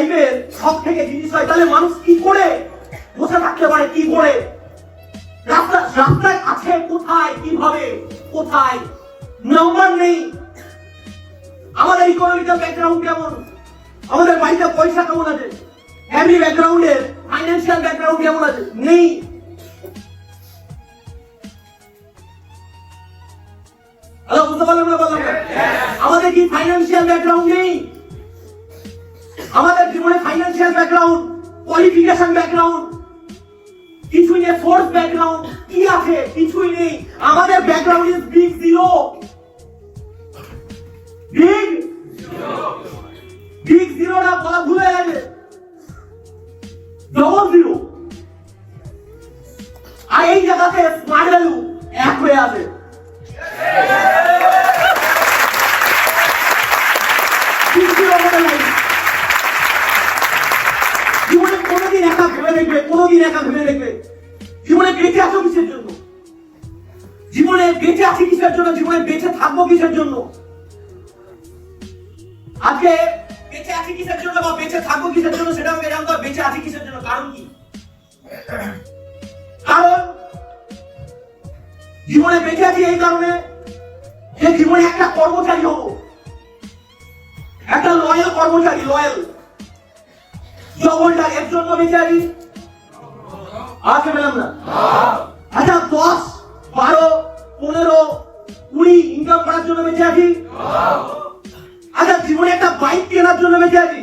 লাইফের সব থেকে জিনিস হয় তাহলে মানুষ কি করে? বসে থাকতে পারে কি করে? রাস্তা রাস্তায় আছে কোথায় কীভাবে? কোথায়? নাম্বার নেই। আমাদের ইকোনমিক্যাল ব্যাকগ্রাউন্ড কেমন? আমাদের বাড়িতে পয়সা কেমন আছে? ফ্যামিলি ব্যাকগ্রাউন্ডের ফাইন্যান্সিয়াল ব্যাকগ্রাউন্ড কেমন আছে? নেই। হ্যালো বুঝতে পারলাম না বললাম না আমাদের কি ফাইন্যান্সিয়াল ব্যাকগ্রাউন্ড নেই? আমাদের জীবনে ফাইন্যান্সিয়াল ব্যাকগ্রাউন্ড কোয়ালিফিকেশন ব্যাকগ্রাউন্ড কিছুই নেই ফোর্স ব্যাকগ্রাউন্ড কি আছে? কিছুই নেই। আমাদের background is big zero big big জিরোটা বলা ভুলে গেছে। ডবল জিরো আর এই জায়গাতে স্মার্ট ভ্যালু এক হয়ে আছে Big zero আমাদের life। জীবনে কোনোদিন একা ভেবে দেখবে, কোনোদিন একা ভেবে দেখবে। জীবনে বেঁচে আছো কিসের জন্য? জীবনে বেঁচে আছি কিসের জন্য? জীবনে বেঁচে থাকব কিসের জন্য? আজকে বেঁচে আছি কিসের জন্য বা বেঁচে থাকব কিসের জন্য সেটা আমাকে জানতে হবে, বেঁচে আছি কিসের জন্য? কারণ কি? কারণ জীবনে বেঁচে আছি এই কারণে যে জীবনে একটা কর্মচারী হব। একটা লয়াল কর্মচারী লয়াল এর জন্য বেঁচে আছি আজকে না আচ্ছা দশ, বারো, পনেরো, কুড়ি ইনকাম করার জন্য বেঁচে আছি আচ্ছা জীবনে একটা বাইক কেনার জন্য বেঁচে আছি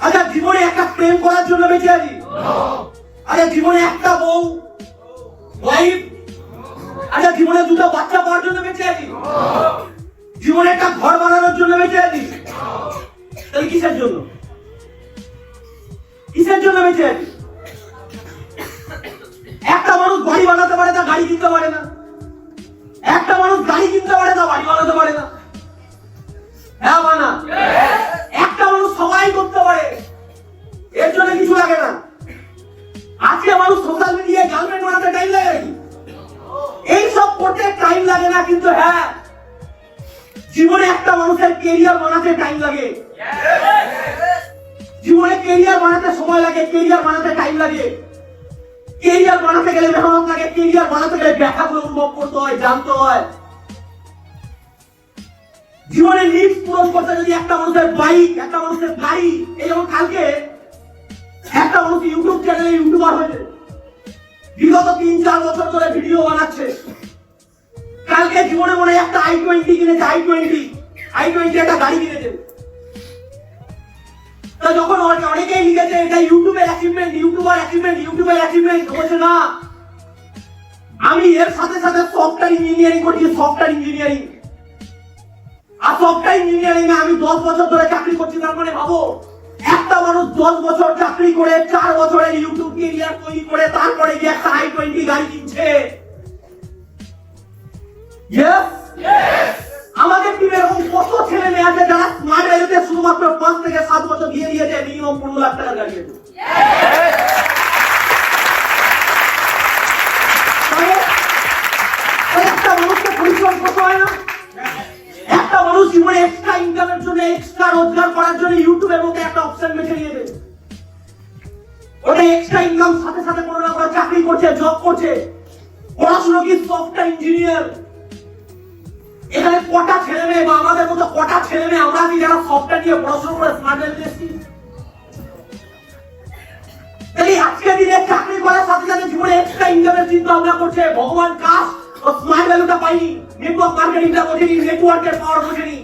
আচ্ছা জীবনে একটা প্রেম করার জন্য বেঁচে আছি আচ্ছা জীবনে একটা বউ ওয়াইফ আচ্ছা জীবনে দুটো বাচ্চা পাওয়ার জন্য বেঁচে আছি জীবনে একটা ঘর বানানোর জন্য বেঁচে আছি তাহলে কিসের জন্য? কিসের জন্য বেঁচে একটা মানুষ বাড়ি বানাতে পারে না, গাড়ি কিনতে পারে না। একটা মানুষ গাড়ি কিনতে পারে না, বাড়ি বানাতে পারে না। হ্যাঁ বানা একটা মানুষ সবাই করতে পারে। এর জন্য কিছু লাগে না। আজকে মানুষ সোশ্যাল মিডিয়ায় গার্লফ্রেন্ড বানাতে টাইম লাগে নাকি? এই সব করতে টাইম লাগে না, কিন্তু হ্যাঁ জীবনে একটা মানুষের কেরিয়ার বানাতে টাইম লাগে। জীবনে কেরিয়ার বানাতে সময় লাগে কেরিয়ার বানাতে টাইম লাগে। কেরিয়ার বানাতে গেলে মেহনত লাগে কেরিয়ার বানাতে গেলে ব্যাখ্যাগুলো অনুভব করতে হয়, জানতে হয়। জীবনে করতে যদি একটা মানুষের বাইক একটা মানুষের গাড়ি, এই যেমন কালকে একটা মানুষ ইউটিউব চ্যানেলে ইউটিউবার হয়েছে। বিগত তিন চার বছর ধরে ভিডিও বানাচ্ছে। কালকে জীবনে মনে একটা আই টোয়েন্টি কিনেছে আই টোয়েন্টি আই টোয়েন্টি একটা গাড়ি কিনেছে। তা যখন অনেকেই লিখেছে, এটা ইউটিউবের অ্যাচিভমেন্ট ইউটিউবার অ্যাচিভমেন্ট ইউটিউবের অ্যাচিভমেন্ট বলছে না। আমি এর সাথে সাথে সফটওয়্যার ইঞ্জিনিয়ারিং করছি সফটওয়্যার ইঞ্জিনিয়ারিং আর সফটওয়্যার ইঞ্জিনিয়ারিং আমি দশ বছর ধরে চাকরি করছি, তার মানে ভাবো, একটা মানুষ দশ বছর চাকরি করে, চার বছরের ইউটিউব কেরিয়ার তৈরি করে, তারপরে গিয়ে একটা আই টোয়েন্টি গাড়ি কিনছে? আমাদের টিমে এরকম কত ছেলে মেয়ে আছে যারা স্মার্ট ভ্যালুতে শুধুমাত্র পাঁচ থেকে সাত বছর দিয়ে দিয়েছে মিনিমাম পনেরো লাখ টাকা গাড়ি হয় না। একটা মানুষ জীবনে এক্সট্রা ইনকামের জন্য এক্সট্রা রোজগার করার জন্য ইউটিউবের মধ্যে একটা অপশন ওটা এক্সট্রা ইনকাম সাথে সাথে কোনো চাকরি করছে জব করছে। পড়াশোনা কি সফটওয়্যার ইঞ্জিনিয়ার কটা ছেলে মেয়ে বা আমাদের মতো কটা ছেলে মেয়ে আমরা আছি যারা সফটওয়্যার নিয়ে পড়াশোনা করে স্মার্ট এসেছি? তাহলে আজকে দিনে চাকরি করার সাথে সাথে জীবনে এক্সট্রা ইনকামের চিন্তা ভাবনা করছে ভগবান কাজ ও স্মার্ট ভ্যালুটা পাইনি নেটওয়ার্ক মার্কেটিংটা বোঝেনি নেটওয়ার্কের পাওয়ার বোঝেনি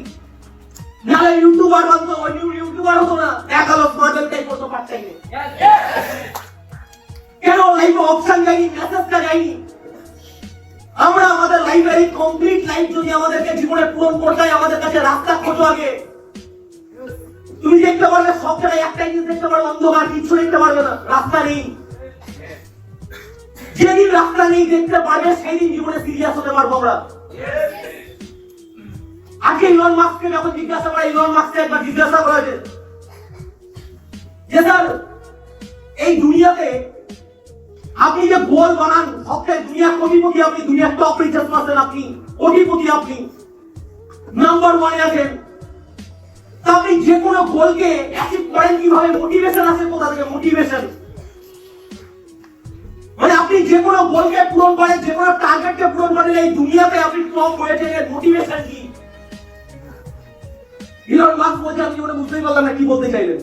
নাহলে ইউটিউবার ইউটিউবার হতো না দেখাল স্মার্ট ভ্যালুটাই করতে কেন লাইফে অপশন যায়নি মেসেজটা যায়নি? আমরা আমাদের লাইব্রেরি কমপ্লিট লাইফ যদি আমাদেরকে জীবনে পূরণ করতে হয়, আমাদের কাছে রাস্তা খোঁজো আগে। তুমি দেখতে পারবে সব জায়গায় একটা জিনিস দেখতে পারবে অন্ধকার কিছু দেখতে পারবে না, রাস্তা নেই। যেদিন রাস্তা নেই দেখতে পারবে সেই দিন জীবনে সিরিয়াস হতে পারব আমরা। আজকে ইলন মাস্ককে যখন জিজ্ঞাসা করা ইলন মাস্ককে একবার জিজ্ঞাসা করা যে স্যার, এই দুনিয়াতে আপনি যে গোল বানান, সবচেয়ে দুনিয়া কোটিপতি আপনি, দুনিয়ার টপ রিচার্জ পাচ্ছেন আপনি, কোটিপতি আপনি। নাম্বার ওয়ানে আছেন। আপনি যে কোনো গোলকে অ্যাচিভ করেন কীভাবে? মোটিভেশন আসে কোথা থেকে? মোটিভেশন মানে আপনি যে কোনো গোলকে পূরণ করেন, যে কোনো টার্গেটকে পূরণ করেন, এই দুনিয়াতে আপনি টপ হয়েছে এর মোটিভেশন কি? ইলন মাস্ক বলছে আমি ওটা বুঝতেই পারলাম না কি বলতে চাইলেন?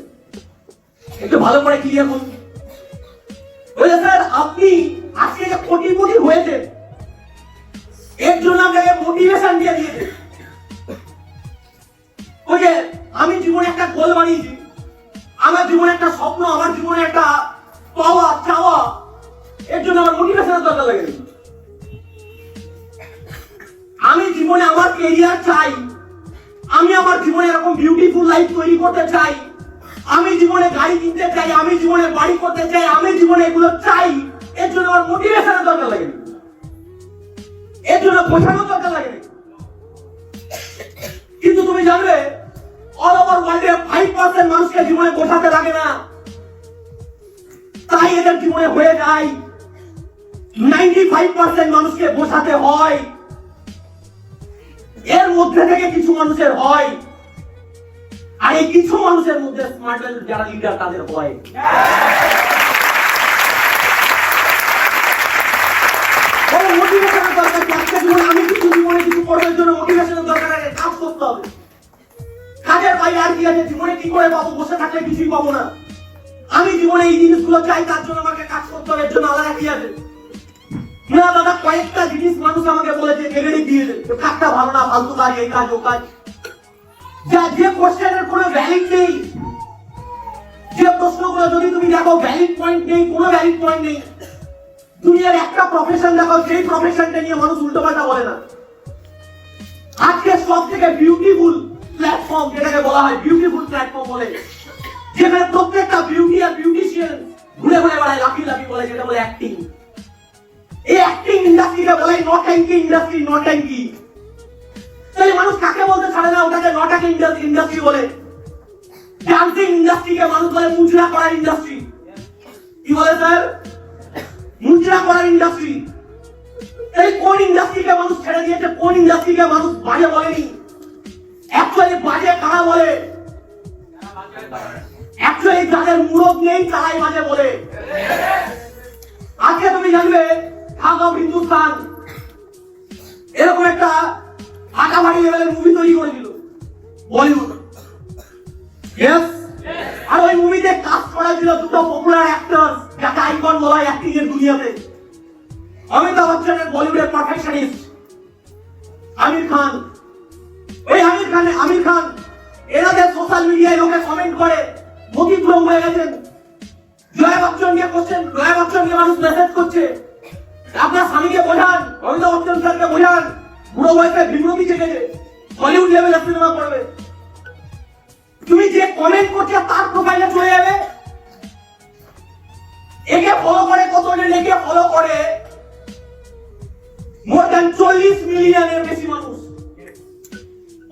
একটু ভালো করে ক্লিয়ার করুন। বলে, স্যার, আপনি আজকে যে কোটিপতি হয়েছে এর জন্য আপনাকে মোটিভেশন দিয়ে দিয়েছে। ওই যে আমি জীবনে একটা গোল বানিয়েছি। আমার জীবনে একটা স্বপ্ন, আমার জীবনে একটা পাওয়া, চাওয়া, এর জন্য আমার মোটিভেশনের দরকার লাগে। আমি জীবনে আমার কেরিয়ার চাই। আমি আমার জীবনে এরকম বিউটিফুল লাইফ তৈরি করতে চাই। আমি জীবনে গাড়ি কিনতে চাই, আমি জীবনে বাড়ি করতে চাই, আমি জীবনে এগুলো চাই, এর জন্য আমার মোটিভেশনের দরকার লাগে এর জন্য বোঝানোর দরকার লাগে কিন্তু তুমি জানবে অল ওভার ওয়ার্ল্ডে ফাইভ পার্সেন্ট মানুষকে জীবনে বোঝাতে লাগে না। তাই এদের জীবনে হয়ে যায় নাইনটি ফাইভ পার্সেন্ট মানুষকে বোঝাতে হয়। এর মধ্যে থেকে কিছু মানুষের হয়। আর কিছু মানুষের মধ্যে স্মার্ট যারা লিডার তাদের হয় আমি জীবনে আর কি আছে? জীবনে কি করে পাবো? বসে কিছুই পাবো না। আমি জীবনে এই জিনিসগুলো চাই, তার জন্য আমাকে কাজ করতে হবে, এর জন্য আলাদা কি আছে। না, দাদা, কয়েকটা জিনিস মানুষ আমাকে বলেছে নেগেটিভ দিয়েছে তো কাজটা ভালো না, ফালতু কাজ এই কাজ, ও কাজ। যা যে কোশ্চেনের কোনো ভ্যালিড নেই। যে প্রশ্নগুলো যদি তুমি দেখো ভ্যালিড পয়েন্ট নেই, কোনো ভ্যালিড পয়েন্ট নেই। দুনিয়ার একটা প্রফেশন দেখো সেই প্রফেশনটা নিয়ে মানুষ উল্টো পাল্টা বলে না। আজকে সব থেকে বিউটিফুল প্ল্যাটফর্ম যেটাকে বলা হয় বিউটিফুল প্ল্যাটফর্ম বলে, যেখানে প্রত্যেকটা বিউটি আর বিউটিশিয়ান ঘুরে ঘুরে বেড়ায় লাফি লাফি বলে, যেটা বলে অ্যাক্টিং এই অ্যাক্টিং ইন্ডাস্ট্রিকে বলে নট নট্যাঙ্কি ইন্ডাস্ট্রি নট নট্যাঙ্কি তাই মানুষ কাকে বলতে ছাড়ে না, ওটাকে ইন্ডাস্ট্রি বলে। ডান্সিং ইন্ডাস্ট্রিকে মানুষ বলে মুচড়া করার ইন্ডাস্ট্রি কি বলে স্যার মুচড়া করার ইন্ডাস্ট্রি এই কোন ইন্ডাস্ট্রিকে মানুষ ছেড়ে দিয়েছে? কোন ইন্ডাস্ট্রিকে মানুষ বাজে বলেনি? অ্যাকচুয়ালি বাজে কারা বলে? অ্যাকচুয়ালি যাদের নেই তারাই বাজে বলে। আজকে তুমি জানবে, ঢাকা হিন্দুস্তান এরকম একটা ফাটাফাটি লেভেলের মুভি তৈরি করেছিল। বলিউড। ইয়েস আর ওই মুভিতে কাজ করা ছিল দুটো পপুলার অ্যাক্টর যাকে আইকন বলা হয় অ্যাক্টিং এর দুনিয়াতে। অমিতাভ বচ্চনের বলিউডের পারফেকশনিস্ট আমির খান। ওই আমির খান আমির খান এনাদের সোশ্যাল মিডিয়ায় লোকে কমেন্ট করে মতিভ্রম হয়ে গেছেন। জয়া বচ্চনকে করছেন, জয়া বচ্চনকে মানুষ মেসেজ করছে। আপনার স্বামীকে বোঝান, অমিতাভ বচ্চন স্যারকে বোঝান, বুড়ো বয়সে বিমূর্তি চেকেছে হলিউড লেভেলের সিনেমা করবে। তুমি যে কমেন্ট করছে, তার প্রোফাইলে চলে যাবে। একে ফলো করে, কতজন একে ফলো করে? মোর দ্যান চল্লিশ মিলিয়নের বেশি মানুষ।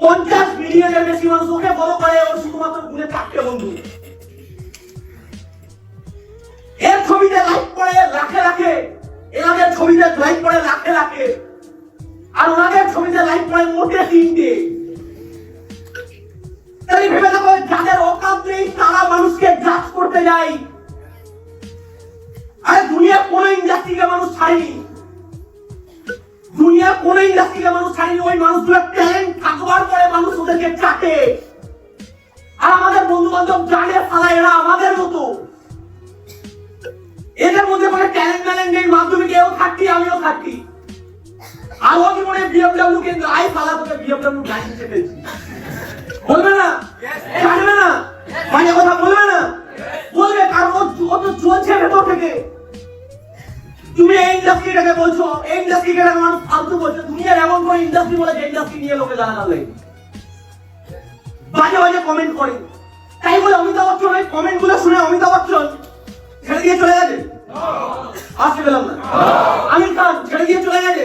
পঞ্চাশ মিলিয়নের বেশি মানুষ ওকে ফলো করে, ওর শুধুমাত্র গুণে চারটে বন্ধু। এর ছবিতে লাইক করে, লাখে লাখে। এনাদের ছবিতে লাইক করে, লাখে লাখে। করে মোটে তিনটে। যাদের অকাত নেই, তারা মানুষকে জাজ করতে যায়। আরে দুনিয়ার কোন ইন্ডাস্ট্রিকে মানুষ ছাড়েনি। দুনিয়ার কোন ইন্ডাস্ট্রিকে মানুষ ছাড়েনি, ওই মানুষগুলোর ট্যালেন্ট থাকবার পরে মানুষ ওদেরকে চাটে। আর আমাদের বন্ধু বান্ধব জানে, সালা এরা আমাদের মতো। এদের মধ্যে মানে ট্যালেন্ট ম্যালেন্ট নেই মাধ্যমিকে থাকতি আমিও থাকতি আর ও বিএমডব্লিউ কিন্তু আই সালা তোকে বিএমডব্লিউ গাড়ি পেরেছি। বলবে না? জানবে না? বাজে কথা বলবে না? বলবে, কারণ ও তো চলছে ভেতর থেকে। তুমি এই ইন্ডাস্ট্রিটাকে বলছো, এই ইন্ডাস্ট্রিকে মানুষ ফালতু বলছো। দুনিয়ার এমন কোন ইন্ডাস্ট্রি বলে যে ইন্ডাস্ট্রি নিয়ে লোকে জানা লাগে বাজে বাজে কমেন্ট করে। তাই বলে অমিতাভ বচ্চন, ওই কমেন্টগুলো শুনে অমিতাভ বচ্চন ছেড়ে দিয়ে চলে গেছে। আসতে পেলাম না। আমির খান, ছেড়ে দিয়ে চলে গেছে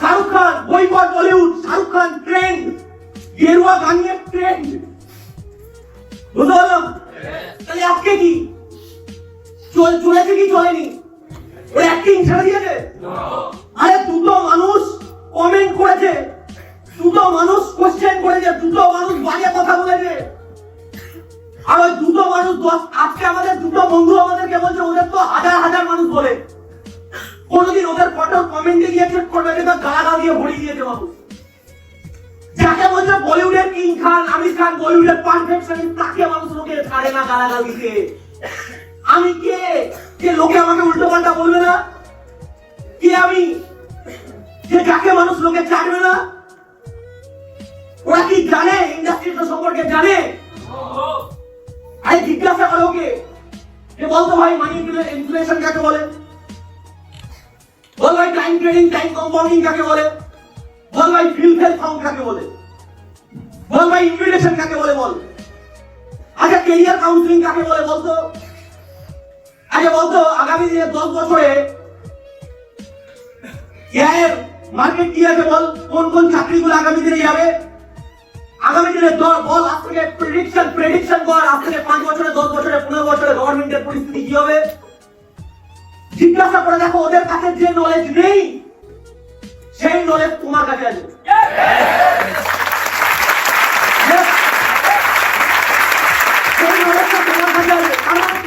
শাহরুখ খান বইপট বলিউড, শাহরুখ খান ট্রেন্ড গেরুয়া গানের ট্রেন্ড বুঝতে পারলাম? তাহলে আজকে কি? চল, চলেছে কি চলেনি? ওই অ্যাক্টিং ছেড়ে দিয়েছে? আরে, দুটো মানুষ কমেন্ট করেছে। দুটো মানুষ কোশ্চেন করেছে, দুটো মানুষ বাজে কথা বলেছে। আর ওই দুটো মানুষ দশ আজকে আমাদের দুটো বন্ধু আমাদেরকে বলছে, ওদের তো হাজার হাজার মানুষ বলে। কোনোদিন ওদের ফটো কমেন্টে গিয়ে চেক করবে যে গালাগাল দিয়ে ভরিয়ে দিয়েছে মানুষ যাকে বলছে বলিউডের কিং খান, আমির খান, বলিউডের পারফেকশনিস্ট তাকে মানুষ লোকে ছাড়ে না গালাগাল দিতে। আমি কে? যে লোকে আমাকে উল্টো পাল্টা বলবে না? কে আমি? যে যাকে মানুষ লোকে ছাড়বে না? ওরা কি জানে? ইন্ডাস্ট্রিটা সম্পর্কে জানে? আরে জিজ্ঞাসা করো ওকে, যে বলতো ভাই মানি ইনফ্লেশন কাকে বলে? বল ভাই টাইম ট্রেডিং টাইম কম্পাউন্ডিং কাকে বলে? বল ভাই ফিল ফেল ফাউন্ড কাকে বলে? বল ভাই ইনভিটেশন কাকে বলে বল? আচ্ছা কেরিয়ার কাউন্সিলিং কাকে বলে বলতো? আচ্ছা বলতো, আগামী দিনে দশ বছরে এর মার্কেট কি আছে বল? কোন কোন চাকরিগুলো আগামী দিনে যাবে? আগামী দিনে বল, আজ থেকে প্রেডিকশন প্রেডিকশন কর আজ থেকে পাঁচ বছরে, দশ বছরে, পনেরো বছরে গভর্নমেন্টের পরিস্থিতি কি হবে? জিজ্ঞাসা করে দেখো, ওদের কাছে যে নলেজ নেই, সেই নলেজ তোমার কাছে আছে।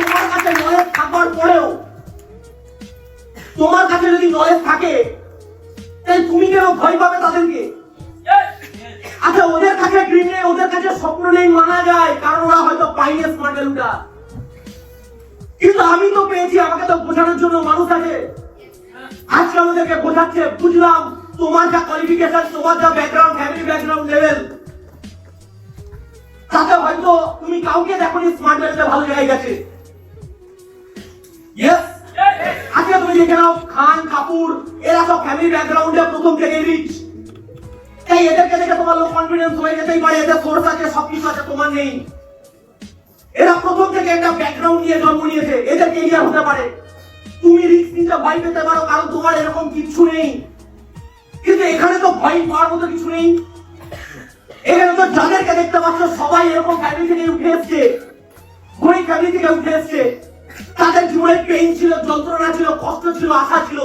তোমার কাছে knowledge থাকার পরেও, তোমার কাছে যদি নলেজ থাকে স্বপ্ন নেই মানা যায়, কারণ ওরা হয়তো পাইনি স্মার্ট ভ্যালুটা কিন্তু আমি তো পেয়েছি, আমাকে তো বোঝানোর জন্য মানুষ আছে। আজকে আমাদেরকে বোঝাচ্ছে, বুঝলাম, তোমার যা কোয়ালিফিকেশন তোমার যা ব্যাকগ্রাউন্ড ফ্যামিলি ব্যাকগ্রাউন্ড লেভেল তাতে হয়তো তুমি কাউকে দেখোনি স্মার্ট ভ্যালুতে ভালো জায়গায় গেছে। ইয়েস আজকে তুমি দেখে নাও, খান, কাপুর, এরা সব ফ্যামিলি ব্যাকগ্রাউন্ডে প্রথম থেকে রিচ তাই এদেরকে দেখে তোমার লো কনফিডেন্স হয়ে যেতেই পারে, এদের সোর্স আছে, সবকিছু আছে, তোমার নেই। এরা প্রথম থেকে একটা ব্যাকগ্রাউন্ড নিয়ে জন্ম নিয়েছে, এদের কেরিয়ার হতে পারে। তুমি রিস্ক নিতে ভয় পেতে পারো, কারণ তোমার এরকম কিছু নেই। কিন্তু এখানে তো ভয় পাওয়ার মতো কিছু নেই। এখানে তো যাদেরকে দেখতে পাচ্ছ, সবাই এরকম ফ্যামিলি থেকে উঠে এসছে। গরিব ফ্যামিলি থেকে উঠে এসছে। তাদের জীবনে পেইন ছিল, যন্ত্রণা ছিল, কষ্ট ছিল, আশা ছিল।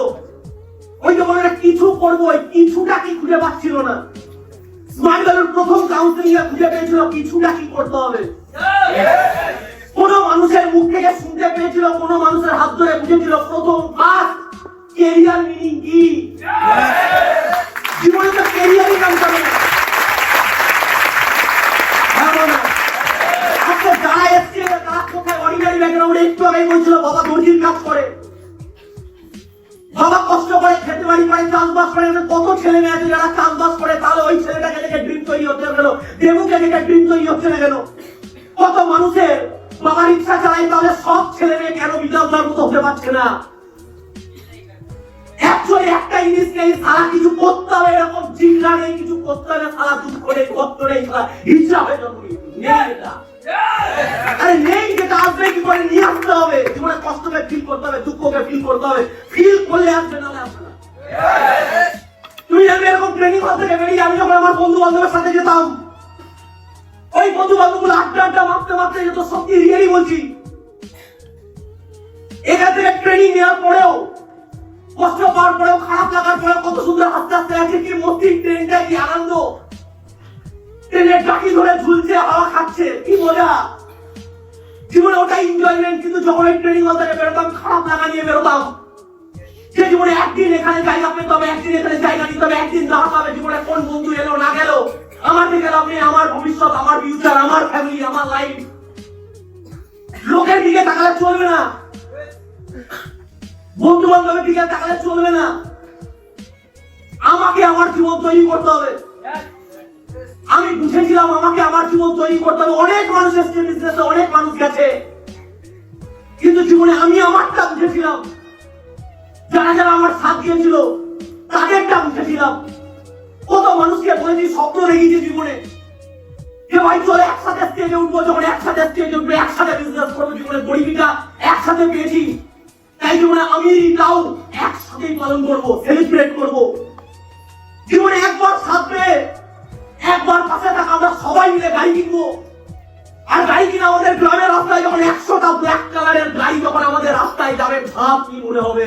ওই যে বলে না, কিছু করব। ওই কিছুটা কি খুঁজে পাচ্ছিল না। স্মার্ট ভ্যালুর প্রথম কাউন্সিলিং খুঁজে পেয়েছিল কিছুটা কি করতে হবে। কোন মানুষের মুখ থেকে শুনতে পেয়েছিল কোন মানুষের হাত ধরে বুঝেছিল প্রথম কাজ কেরিয়ার মিনিং কি? জীবনে তো কেরিয়ারই কাজ করে না যারা এসছে তারা কোথায়? অর্ডিনারি ব্যাকগ্রাউন্ডে একটু আগে বলছিল বাবা দর্জির কাজ করে। বাবা কষ্ট করে খেতে বাড়ি করে চাষবাস করে কত ছেলে মেয়ে আছে যারা চাষবাস করে, তাহলে ওই ছেলেটাকে দেখে ড্রিম তৈরি হচ্ছে কেন দেবুকে দেখে ড্রিম তৈরি হচ্ছে না কেন কত মানুষের বাবা রিক্সা চালায় তাহলে সব ছেলে মেয়ে কেন বিদ্যালয়ের মতো হতে পারছে না? অ্যাকচুয়ালি একটা জিনিস নেই, সারা কিছু করতে হবে, এরকম চিন্তা নেই, কিছু করতে হবে সারা দুঃখ নেই কষ্ট নেই সারা হিসাবে জন্ম আরে নেই যেটা আসবে কি করে? নিয়ে আসতে হবে। জীবনে কষ্টকে ফিল করতে হবে দুঃখকে ফিল করতে হবে। ফিল করলে আসবে না। তুমি জানবে এরকম ট্রেনিং হল থেকে বেরিয়ে আমি যখন আমার বন্ধু বান্ধবের সাথে যেতাম, ওই বন্ধু বান্ধবগুলো আড্ডা আড্ডা মারতে মারতে যেত সত্যি রিয়েলি বলছি। এখান থেকে ট্রেনিং নেওয়ার পরেও, কষ্ট পাওয়ার পরেও, খারাপ লাগার পরেও কত সুন্দর হাসতে হাসতে আছে কি মস্তির ট্রেনটা কি আনন্দ। ট্রেনের টাকি ধরে ঝুলছে, হাওয়া খাচ্ছে। কি মজা। জীবনে ওটাই এনজয়মেন্ট কিন্তু যখন ট্রেনিং হল বেরোতাম, খারাপ লাগা নিয়ে বেরোতাম। যে জীবনে একদিন এখানে জায়গা পেতে হবে একদিন এখানে জায়গা নিতে হবে একদিন দাঁড়াতে হবে জীবনে কোন বন্ধু এলো, না গেল, আমার দিকে লাভ নেই, আমার ভবিষ্যৎ, আমার ফিউচার আমার ফ্যামিলি আমার লাইফ লোকের দিকে তাকালে চলবে না। বন্ধু বান্ধবের দিকে তাকালে চলবে না। আমাকে আমার জীবন তৈরি করতে হবে। আমি বুঝেছিলাম আমাকে আমার জীবন তৈরি করতে হবে। অনেক মানুষ এসছে বিজনেসে অনেক মানুষ গেছে। কিন্তু জীবনে আমি আমারটা বুঝেছিলাম। যারা যারা আমার সাথ দিয়েছিল, তাদেরটা বুঝেছিলাম। কত মানুষকে বলেছি, স্বপ্ন রেখেছি জীবনে। যে ভাই, চলে একসাথে স্টেজে উঠবো। যখন একসাথে স্টেজে উঠবো, একসাথে বিজনেস করব জীবনে গরিবিটা একসাথে পেয়েছি। তাই জীবনে আমি, তাও একসাথেই পালন করব সেলিব্রেট করব। জীবনে একবার সাথ পেয়ে একবার পাশে থাকা আমরা সবাই মিলে গাড়ি কিনবো। আর গাড়ি কিনা আমাদের গ্রামের রাস্তায় যখন একশোটা ব্ল্যাক কালারের গাড়ি যখন আমাদের রাস্তায় যাবে ভাব কি মনে হবে?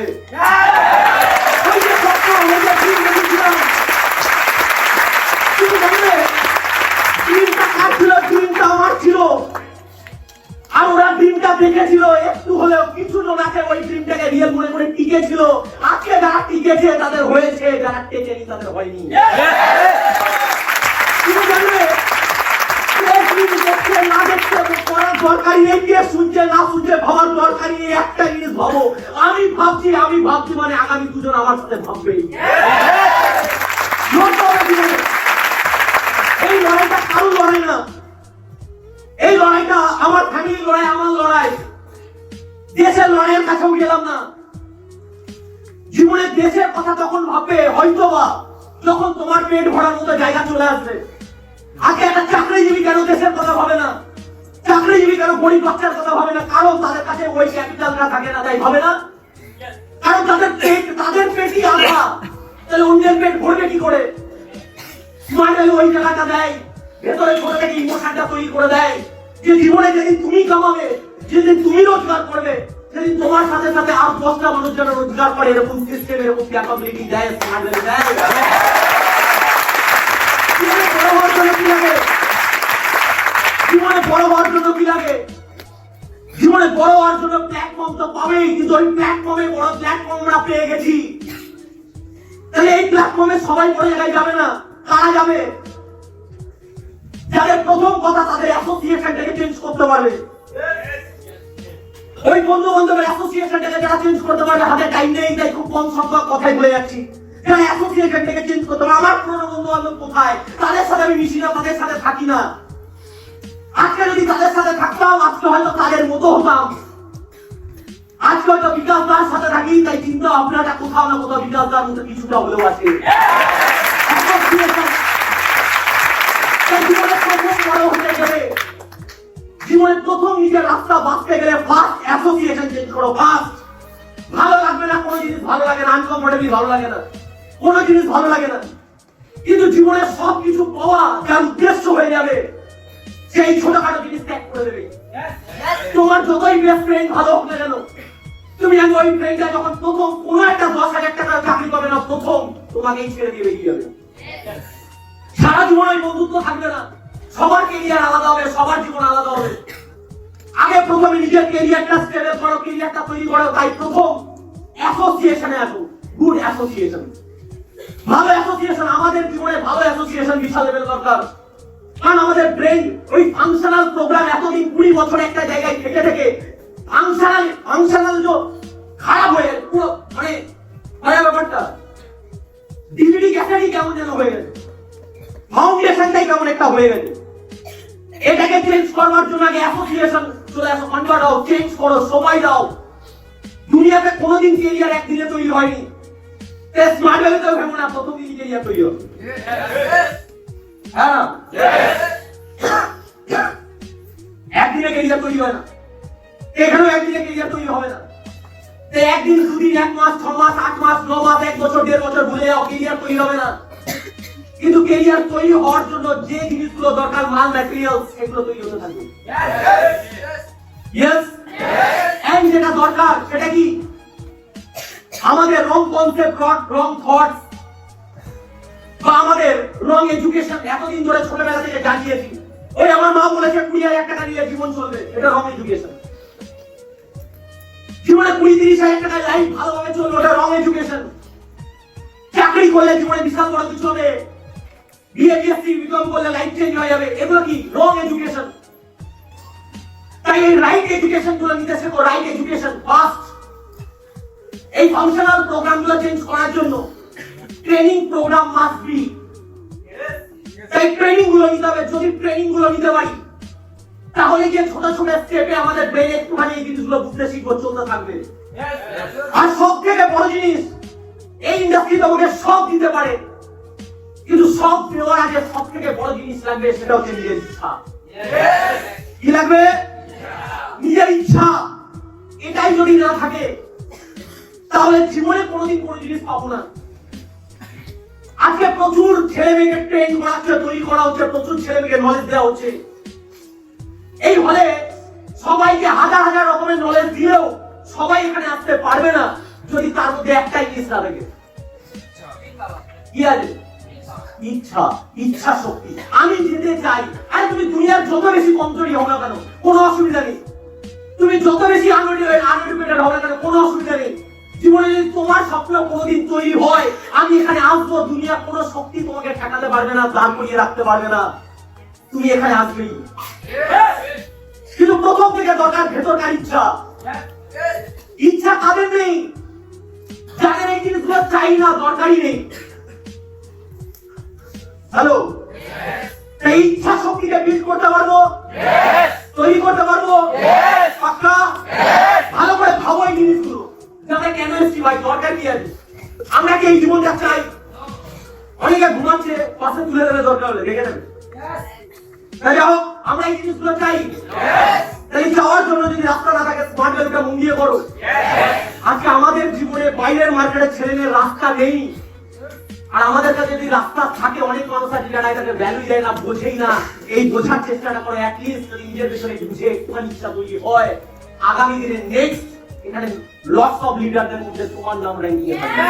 আমার ছিল। দেখেছিল একটু হলেও কিছু জন ওই ফিল্মটাকে রিয়েল মনে করে টিকেছিল। আজকে যারা টিকেছে তাদের হয়েছে যারা টেকেনি তাদের হয়নি তুমি জানবে কে কি দেখছে না দেখছে করার দরকারই নেই শুনছে না ভাবার দরকারই নেই, একটা জিনিস ভাবো। আমি ভাবছি আমি ভাবছি মানে আগামী দুজন আমার সাথে জীবনে। এই লড়াইটা কারোর লড়াই না। এই লড়াইটা আমার ফ্যামিলির লড়াই, আমার লড়াই। দেশের লড়াইয়ের কাছেও গেলাম না। জীবনে দেশের কথা তখন ভাববে হয়তো বা যখন তোমার পেট ভরার মতো জায়গা চলে আসবে। আগে একটা চাকরিজীবী কেন দেশের কথা ভাবে না? চাকরিজীবী কেন গরিব বাচ্চার কথা ভাবে না কারণ তাদের কাছে ওই ক্যাপিটালটা থাকে না, তাই ভাবে না? কারণ তাদের পেট, তাদের পেটই আধা তাহলে অন্যের পেট ভরবে কি করে? স্মার্ট ওই জায়গাটা দেয়, ভেতরে ছোট থেকে ইমোশনটা তৈরি করে দেয়। যে জীবনে যেদিন তুমি কামাবে, যেদিন তুমি রোজগার করবে, সেদিন তোমার সাথে সাথে আর দশটা মানুষ যেন রোজগার করে, এরকম সিস্টেম এরকম ক্যাপাবিলিটি দেয় দেয়। জীবনে বড় হওয়ার জন্য কি লাগে? জীবনে বড় হওয়ার জন্য প্ল্যাটফর্ম তো পাবেই, কিন্তু ওই প্ল্যাটফর্মে বড় প্ল্যাটফর্ম আমরা পেয়ে গেছি। তাহলে এই প্ল্যাটফর্মে সবাই বড় জায়গায় যাবে না? কারা যাবে? যাদের প্রথম কথা তাদের অ্যাসোসিয়েশনটাকে চেঞ্জ করতে পারবে। ওই বন্ধু বান্ধবের অ্যাসোসিয়েশনটাকে যারা চেঞ্জ করতে পারবে হাতে টাইম নেই, তাই খুব কম সংখ্যক কথাই বলে যাচ্ছি। যারা অ্যাসোসিয়েশনটাকে চেঞ্জ করতে পারবে। আমার পুরোনো বন্ধু বান্ধব কোথায়? তাদের সাথে আমি মিশি না, তাদের সাথে থাকি না। আজকে যদি তাদের সাথে থাকতাম, আজকে হয়তো তাদের মতো হতাম। আজকে হয়তো বিকাশ দার সাথে থাকি, তাই চিন্তা ভাবনাটা কোথাও না কোথাও বিকাশ দার মতো কিছুটা হলেও আছে। Association তাই জীবনে প্রথম নিজের রাস্তা বাঁচতে গেলে ফার্স্ট অ্যাসোসিয়েশন চেঞ্জ করো ফার্স্ট ভালো লাগবে না, কোনো জিনিস ভালো লাগে না আনকমফোর্টেবল ভালো লাগে না, কোনো জিনিস ভালো লাগে না। কিন্তু জীবনে সব কিছু পাওয়া যার উদ্দেশ্য হয়ে যাবে সেই ছোটখাটো জিনিস ত্যাগ করে দেবে। তোমার যতই বেস্ট ফ্রেন্ড ভালো হোক না কেন, তুমি জানো ওই ফ্রেন্ডটা যখন প্রথম কোনো একটা দশ হাজার টাকা চাকরি পাবে না, প্রথম তোমাকেই ছেড়ে দিয়ে বেরিয়ে যাবে সারা জীবন ওই বন্ধুত্ব থাকবে না। সবার কেরিয়ার আলাদা হবে, সবার জীবন আলাদা হবে। আগে প্রথমে নিজের কেরিয়ারটা স্টেবল করো কেরিয়ারটা তৈরি করো, তাই প্রথম অ্যাসোসিয়েশনে আসো গুড অ্যাসোসিয়েশন ভালো অ্যাসোসিয়েশন আমাদের জীবনে ভালো অ্যাসোসিয়েশন বিশাল লেভেল দরকার। কারণ আমাদের ব্রেন ওই ফাংশনাল প্রোগ্রাম এতদিন কুড়ি বছর একটা জায়গায় থেকে থেকে ফাংশনাল ফাংশনাল যে খারাপ হয়ে গেছে, পুরো মানে মানে ব্যাপারটা। ডিভিডি ক্যাসেটই কেমন যেন হয়ে গেছে। ফাউন্ডেশনটাই কেমন একটা হয়ে গেছে। এটাকে চেঞ্জ করবার জন্য আগে অ্যাসোসিয়েশন চলে আসো কনভার্ট হও চেঞ্জ করো, সময় দাও। দুনিয়াতে কোনোদিন কেরিয়ার একদিনে তৈরি হয়নি। স্মার্ট ভ্যালুতেও ভেবো না, প্রথম দিন কেরিয়ার তৈরি হবে। হ্যাঁ। একদিনে দুদিন, এক মাস, ছ মাস, আট মাস, ন মাস, এক বছর, দেড় বছর ভুলে যাও কেরিয়ার তৈরি হবে না। কিন্তু কেরিয়ার তৈরি হওয়ার জন্য যে জিনিসগুলো দরকার, মাল ম্যাটেরিয়াল সেগুলো তৈরি হতে থাকবে। যেটা দরকার, সেটা কি? আমাদের রং কনসেপ্ট রং থটস বা আমাদের রং এডুকেশন এতদিন ধরে ছোটবেলা থেকে জানিয়েছি ওই আমার মা বলেছে, কুড়ি হাজার টাকা নিয়ে জীবন চলবে। এটা রং এডুকেশন জীবনে কুড়ি তিরিশ হাজার টাকা লাইফ ভালোভাবে চলবে, ওটা রং এডুকেশন চাকরি করলে জীবনে বিশাল বড় কিছু হবে। বিএ বিএসসি বিকম করলে লাইফ চেঞ্জ হয়ে যাবে। এগুলো কি? রং এডুকেশন তাই এই রাইট এডুকেশনগুলো নিতে শেখো। রাইট এডুকেশন ফার্স্ট এই ফাংশনাল প্রোগ্রামগুলো চেঞ্জ করার জন্য ট্রেনিং প্রোগ্রাম মাস্ট বি তাই ট্রেনিংগুলো নিতে হবে যদি ট্রেনিংগুলো নিতে পারি তাহলে যে ছোট ছোট স্টেপে আমাদের ব্রেন একটুখানি এই জিনিসগুলো বুঝতে শিখব চলতে থাকবে। আর সব থেকে বড় জিনিস এই ইন্ডাস্ট্রি তোমাকে সব দিতে পারে কিন্তু সব দেওয়ার আগে সব থেকে বড় জিনিস লাগবে সেটা হচ্ছে নিজের ইচ্ছা। কি লাগবে? নিজের ইচ্ছা। এটাই যদি না থাকে তাহলে জীবনে কোনোদিন কোনো জিনিস পাবো না। আজকে প্রচুর ছেলে মেয়েকে ট্রেন করা হচ্ছে তৈরি করা হচ্ছে, প্রচুর ছেলে মেয়েকে নলেজ দেওয়া হচ্ছে। এই হলে সবাইকে হাজার হাজার রকমের নলেজ দিলেও সবাই এখানে আসতে পারবে না, যদি তার মধ্যে একটাই জিনিস না থাকে ইচ্ছা ইচ্ছা শক্তি। আমি যেতে চাই। আর তুমি দুনিয়ার যত বেশি কমজোরি হও না কেন, কোনো অসুবিধা নেই। তুমি যত বেশি আনএডুকেটেড হবে না কেন, কোনো অসুবিধা নেই। জীবনে যদি তোমার স্বপ্ন কোনোদিন তৈরি হয় আমি এখানে আসব দুনিয়া কোনো শক্তি তোমাকে ঠেকাতে পারবে না দাঁড় করিয়ে রাখতে পারবে না। তুমি এখানে আসবেই কিন্তু প্রথম থেকে দরকার ভেতরকার ইচ্ছা। ইচ্ছা কাদের নেই? যাদের এই জিনিসগুলো চাই না দরকারই নেই। হ্যালো এই ইচ্ছা শক্তিকে বিল্ড করতে পারব? তৈরি করতে পারব পাক্কা ভালো করে ভাবো এই জিনিসগুলো যাতে কেন এসছি ভাই দরকার কি আছে আমরা কি এই জীবনটা চাই অনেকে ঘুমাচ্ছে পাশে তুলে দেবে দরকার হলে নেবে। তাই আমরা এই জিনিসগুলো চাই। তাই চাওয়ার জন্য যদি রাস্তা না থাকে স্মার্ট মন দিয়ে করো। আজকে আমাদের জীবনে বাইরের রাস্তা নেই। আর আমাদের কাছে যদি রাস্তা থাকে, অনেক মানুষ আছে যারা এটাকে ভ্যালু দেয় না, বোঝেই না। এই বোঝার চেষ্টাটা করে অ্যাটলিস্ট নিজের পেছনে বুঝে একটুখানি ইচ্ছা হয়, আগামী দিনে নেক্সট এখানে লটস অফ লিডারদের মধ্যে তোমার নাম র্যাঙ্কিং থাকবে।